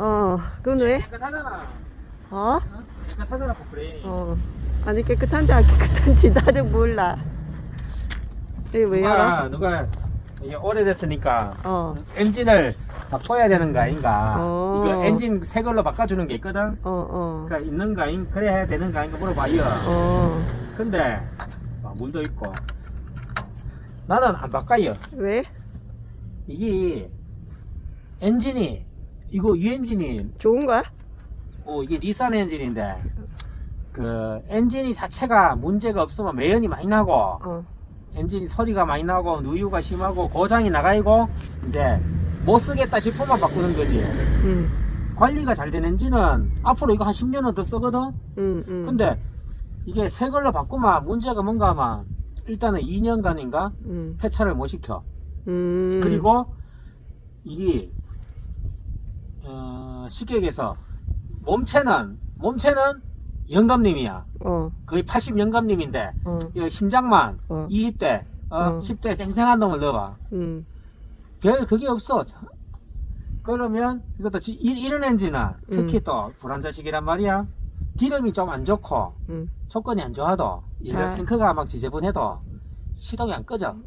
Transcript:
어, 그건 왜? 깨끗하잖아. 어? 깨끗하잖아, 포프레인이. 어. 아니, 깨끗한지 안 깨끗한지 나도 몰라. 이게 왜 열어? 누가, 누가 이게 오래됐으니까 어, 엔진을 바꿔야 되는 거 아닌가. 어. 이거 엔진 새 걸로 바꿔주는 게 있거든. 어, 어. 그러니까 있는 거 아닌, 그래야 되는 거 아닌가 물어봐요. 어. 근데 아, 물도 있고 나는 안 바꿔요. 왜? 이게 엔진이 이거 이 엔진이 좋은 거야? 어, 이게 닛산 엔진인데 그 엔진이 자체가 문제가 없으면 매연이 많이 나고 어. 엔진 소리가 많이 나고 누유가 심하고 고장이 나가이고 이제 못 쓰겠다 싶으면 바꾸는 거지 응, 관리가 잘 된 엔진은 앞으로 이거 한 10년은 더 쓰거든 응, 응. 근데 이게 새 걸로 바꾸면 문제가 뭔가 하면 일단은 2년간인가 응. 폐차를 못 시켜 음. 그리고 이게 어, 쉽게 얘기해서 몸체는 몸체는 영감님이야 어, 거의 80 영감님인데 어, 이 심장만 어. 20대 어, 어. 10대 생생한 놈을 넣어봐 응, 별 그게 없어 자, 그러면 이것도 지- 이- 이런 엔진은 특히 음. 또 불안자식이란 말이야 기름이 좀 안 좋고 응. 조건이 안 좋아도 아. 탱크가 막 지저분해도 시동이 안 꺼져